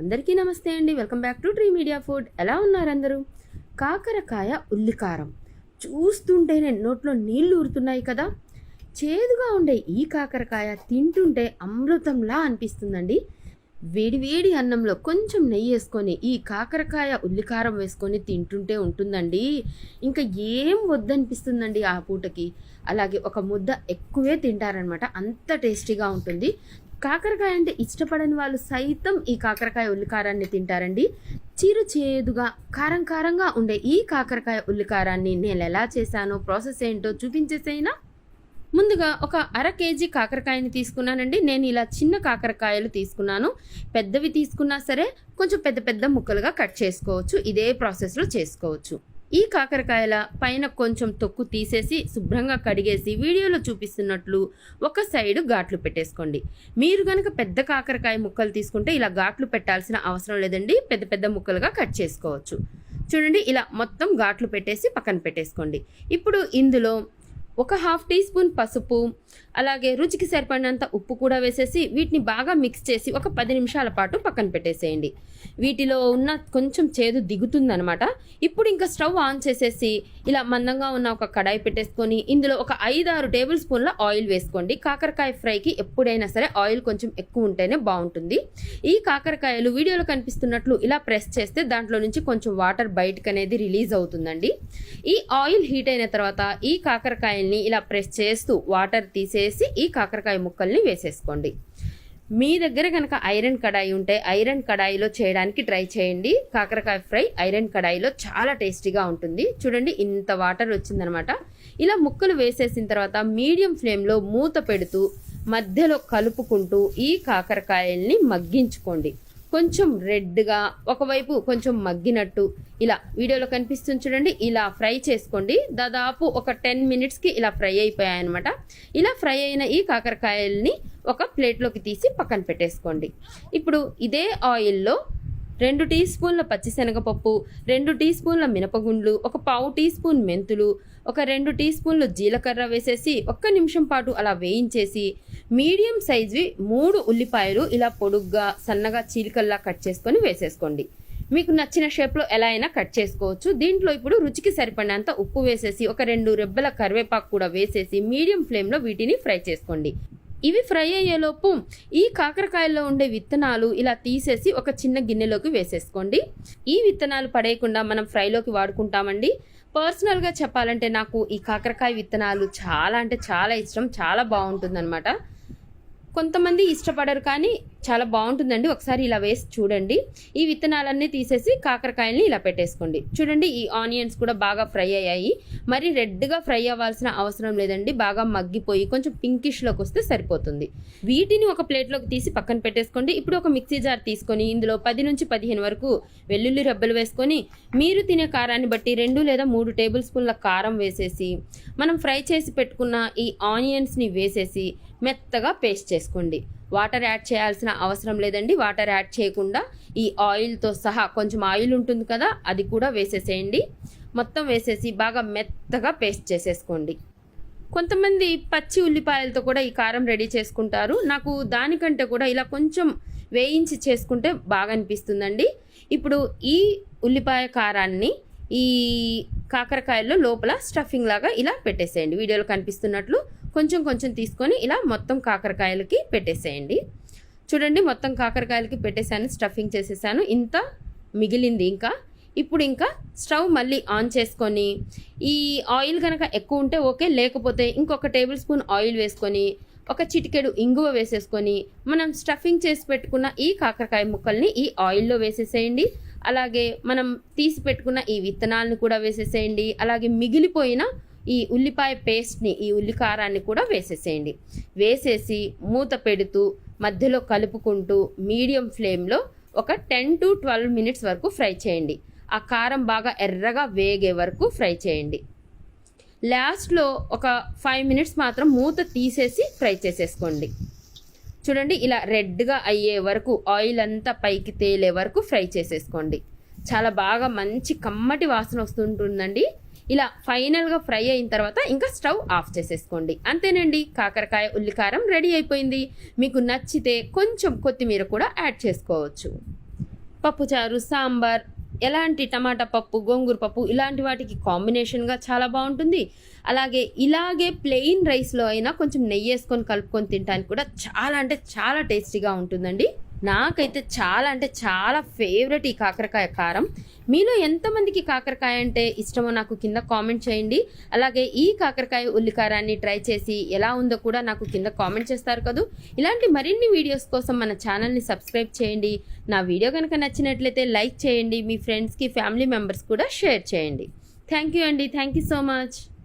అందరికీ నమస్తే అండి. Welcome back to tree media food. ఎలా ఉన్నారు అందరూ? కాకరకాయ ఉల్లికారం. చూస్తుంటేనే నోట్లో నీళ్ళు ఊరుతున్నాయి కదా. చేదుగా ఉండే ఈ కాకరకాయ తింటుంటే అమృతంలా అనిపిస్తుందండి. వేడివేడి అన్నంలో కొంచెం నెయ్యి వేసుకొని ఈ కాకరకాయ ఉల్లికారం వేసుకొని తింటుంటే ఉంటుందండి. ఇంకా ఏం వద్దనిపిస్తుందండి ఆ పూటకి? అలాగే ఒక ముద్ద ఎక్కువే తింటారనమాట అంత టేస్టీగా ఉంటుంది. కాకరకాయ అంటే ఇష్టపడని వాళ్ళు సైతం ఈ కాకరకాయ ఉల్లికారాన్ని తింటారండి. చిరు చేదుగా కారం కారంగా ఉండే ఈ కాకరకాయ ఉల్లికారాన్ని నేను ఎలా చేశానో ప్రాసెస్ ఏంటో చూపించేసైనా? ముందుగా ఒక అర కేజీ కాకరకాయని తీసుకున్నానండి. నేను ఇలా చిన్న కాకరకాయలు తీసుకున్నాను. పెద్దవి తీసుకున్నా సరే కొంచెం పెద్ద పెద్ద ముక్కలుగా కట్ చేసుకోవచ్చు. ఇదే ప్రాసెస్లో చేసుకోవచ్చు. ఈ కాకరకాయల పైన కొంచెం తొక్కు తీసేసి శుభ్రంగా కడిగేసి వీడియోలో చూపిస్తున్నట్లు ఒక సైడు ఘాట్లు పెట్టేసుకోండి. మీరు కనుక పెద్ద కాకరకాయ ముక్కలు తీసుకుంటే ఇలా ఘాట్లు పెట్టాల్సిన అవసరం లేదండి. పెద్ద పెద్ద ముక్కలుగా కట్ చేసుకోవచ్చు. చూడండి ఇలా మొత్తం ఘాట్లు పెట్టేసి పక్కన పెట్టేసుకోండి. ఇప్పుడు ఇందులో ఒక హాఫ్ టీ స్పూన్ పసుపు అలాగే రుచికి సరిపడినంత ఉప్పు కూడా వేసేసి వీటిని బాగా మిక్స్ చేసి ఒక పది నిమిషాల పాటు పక్కన పెట్టేసేయండి. వీటిలో ఉన్న కొంచెం చేదు దిగుతుందనమాట ఇప్పుడు ఇంకా స్టవ్ ఆన్ చేసేసి ఇలా మందంగా ఉన్న ఒక కడాయి పెట్టేసుకొని ఇందులో ఒక ఐదు ఆరు టేబుల్ స్పూన్ల ఆయిల్ వేసుకోండి. కాకరకాయ ఫ్రైకి ఎప్పుడైనా సరే ఆయిల్ కొంచెం ఎక్కువ ఉంటేనే బాగుంటుంది. ఈ కాకరకాయలు వీడియోలో కనిపిస్తున్నట్లు ఇలా ప్రెస్ చేస్తే దాంట్లో నుంచి కొంచెం వాటర్ బయటకు అనేది రిలీజ్ అవుతుందండి. ఈ ఆయిల్ హీట్ అయిన తర్వాత ఈ కాకరకాయల్ని ఇలా ప్రెస్ చేస్తూ వాటర్ తీసేసి ఈ కాకరకాయ ముక్కల్ని వేసేసుకోండి. మీ దగ్గర కనుక ఐరన్ కడాయి ఉంటే ఐరన్ కడాయిలో చేయడానికి ట్రై చేయండి. కాకరకాయ ఫ్రై ఐరన్ కడాయిలో చాలా టేస్టీగా ఉంటుంది. చూడండి ఇంత వాటర్ వచ్చిందనమాట. ఇలా ముక్కలు వేసేసిన తర్వాత మీడియం ఫ్లేమ్లో మూత పెడుతూ మధ్యలో కలుపుకుంటూ ఈ కాకరకాయల్ని మగ్గించుకోండి. కొంచెం రెడ్గా ఒకవైపు కొంచెం మగ్గినట్టు ఇలా వీడియోలో కనిపిస్తుంది చూడండి. ఇలా ఫ్రై చేసుకోండి. దాదాపు ఒక టెన్ మినిట్స్కి ఇలా ఫ్రై అయిపోయాయి అనమాట ఇలా ఫ్రై అయిన ఈ కాకరకాయల్ని ఒక ప్లేట్లోకి తీసి పక్కన పెట్టేసుకోండి. ఇప్పుడు ఇదే ఆయిల్లో రెండు టీ స్పూన్ల పచ్చిశనగపప్పు రెండు టీ స్పూన్ల మినపగుండ్లు ఒక పావు టీ స్పూన్ మెంతులు ఒక రెండు టీ స్పూన్లు జీలకర్ర వేసేసి ఒక్క నిమిషం పాటు అలా వేయించేసి మీడియం సైజువి మూడు ఉల్లిపాయలు ఇలా పొడుగ్గా సన్నగా చీలికల్లా కట్ చేసుకొని వేసేసుకోండి. మీకు నచ్చిన షేప్లో ఎలా అయినా కట్ చేసుకోవచ్చు. దీంట్లో ఇప్పుడు రుచికి సరిపడినంత ఉప్పు వేసేసి ఒక రెండు రెబ్బల కరివేపాకు కూడా వేసేసి మీడియం ఫ్లేమ్లో వీటిని ఫ్రై చేసుకోండి. ఇవి ఫ్రై అయ్యేలోపు ఈ కాకరకాయల్లో ఉండే విత్తనాలు ఇలా తీసేసి ఒక చిన్న గిన్నెలోకి వేసేసుకోండి. ఈ విత్తనాలు పడేయకుండా మనం ఫ్రైలోకి వాడుకుంటామండి. పర్సనల్గా చెప్పాలంటే నాకు ఈ కాకరకాయ విత్తనాలు చాలా అంటే చాలా ఇష్టం చాలా బాగుంటుందన్నమాట. కొంతమంది ఇష్టపడరు కానీ చాలా బాగుంటుందండి. ఒకసారి ఇలా వేసి చూడండి. ఈ విత్తనాలన్నీ తీసేసి కాకరకాయల్ని ఇలా పెట్టేసుకోండి. చూడండి ఈ ఆనియన్స్ కూడా బాగా ఫ్రై అయ్యాయి. మరి రెడ్గా ఫ్రై అవ్వాల్సిన అవసరం లేదండి. బాగా మగ్గిపోయి కొంచెం పింకిష్లోకి వస్తే సరిపోతుంది. వీటిని ఒక ప్లేట్లోకి తీసి పక్కన పెట్టేసుకోండి. ఇప్పుడు ఒక మిక్సీ జార్ తీసుకొని ఇందులో పది నుంచి పదిహేను వరకు వెల్లుల్లి రెబ్బలు వేసుకొని మీరు తినే కారాన్ని బట్టి రెండు లేదా మూడు టేబుల్ స్పూన్ల కారం వేసేసి మనం ఫ్రై చేసి పెట్టుకున్న ఈ ఆనియన్స్ని వేసేసి మెత్తగా పేస్ట్ చేసుకోండి. వాటర్ యాడ్ చేయాల్సిన అవసరం లేదండి. వాటర్ యాడ్ చేయకుండా ఈ ఆయిల్తో సహా కొంచెం ఆయిల్ ఉంటుంది కదా అది కూడా వేసేసేయండి. మొత్తం వేసేసి బాగా మెత్తగా పేస్ట్ చేసేసుకోండి. కొంతమంది పచ్చి ఉల్లిపాయలతో కూడా ఈ కారం రెడీ చేసుకుంటారు. నాకు దానికంటే కూడా ఇలా కొంచెం వేయించి చేసుకుంటే బాగా అనిపిస్తుందండి. ఇప్పుడు ఈ ఉల్లిపాయ కారాన్ని ఈ కాకరకాయల్లో లోపల స్టఫింగ్ లాగా ఇలా పెట్టేసేయండి. వీడియోలో కనిపిస్తున్నట్లు కొంచెం కొంచెం తీసుకొని ఇలా మొత్తం కాకరకాయలకి పెట్టేసేయండి. చూడండి మొత్తం కాకరకాయలకి పెట్టేశాను స్టఫింగ్ చేసేసాను. ఇంత మిగిలింది ఇంకా. ఇప్పుడు ఇంకా స్టవ్ మళ్ళీ ఆన్ చేసుకొని ఈ ఆయిల్ కనుక ఎక్కువ ఉంటే ఓకే లేకపోతే ఇంకొక టేబుల్ స్పూన్ ఆయిల్ వేసుకొని ఒక చిటికెడు ఇంగువ వేసేసుకొని మనం స్టఫింగ్ చేసి పెట్టుకున్న ఈ కాకరకాయ ముక్కల్ని ఈ ఆయిల్లో వేసేసేయండి. అలాగే మనం తీసి పెట్టుకున్న ఈ విత్తనాలను కూడా వేసేసేయండి. అలాగే మిగిలిపోయిన ఈ ఉల్లిపాయ పేస్ట్ని ఈ ఉల్లికారాన్ని కూడా వేసేసేయండి. వేసేసి మూత పెడుతూ మధ్యలో కలుపుకుంటూ మీడియం ఫ్లేమ్లో ఒక టెన్ టు ట్వెల్వ్ మినిట్స్ వరకు ఫ్రై చేయండి. ఆ కారం బాగా ఎర్రగా వేగే వరకు ఫ్రై చేయండి. లాస్ట్లో ఒక ఫైవ్ మినిట్స్ మాత్రం మూత తీసేసి ఫ్రై చేసేసుకోండి. చూడండి ఇలా రెడ్గా అయ్యే వరకు ఆయిల్ అంతా పైకి తేలే వరకు ఫ్రై చేసేసుకోండి. చాలా బాగా మంచి కమ్మటి వాసన వస్తుంటుందండి. ఇలా ఫైనల్గా ఫ్రై అయిన తర్వాత ఇంకా స్టవ్ ఆఫ్ చేసేసుకోండి. అంతేనండి కాకరకాయ ఉల్లికారం రెడీ అయిపోయింది. మీకు నచ్చితే కొంచెం కొత్తిమీర కూడా యాడ్ చేసుకోవచ్చు. పప్పుచారు సాంబార్ ఎలాంటి టమాటా పప్పు గోంగూర పప్పు ఇలాంటి వాటికి కాంబినేషన్గా చాలా బాగుంటుంది. అలాగే ఇలాగే ప్లెయిన్ రైస్లో అయినా కొంచెం నెయ్యి వేసుకొని కలుపుకొని తినడానికి కూడా చాలా అంటే చాలా టేస్టీగా ఉంటుందండి. నాకైతే చాలా అంటే చాలా ఫేవరెట్ ఈ కాకరకాయ కారం. మీలో ఎంతమందికి కాకరకాయ అంటే ఇష్టమో నాకు కింద కామెంట్ చేయండి. అలాగే ఈ కాకరకాయ ఉల్లికారాన్ని ట్రై చేసి ఎలా ఉందో కూడా నాకు కింద కామెంట్ చేస్తారు కదూ. ఇలాంటి మరిన్ని వీడియోస్ కోసం మన ఛానల్ని సబ్స్క్రైబ్ చేయండి. నా వీడియో కనుక నచ్చినట్లయితే లైక్ చేయండి. మీ ఫ్రెండ్స్కి ఫ్యామిలీ మెంబర్స్ కూడా షేర్ చేయండి. థ్యాంక్ యూ అండి. Thank you so much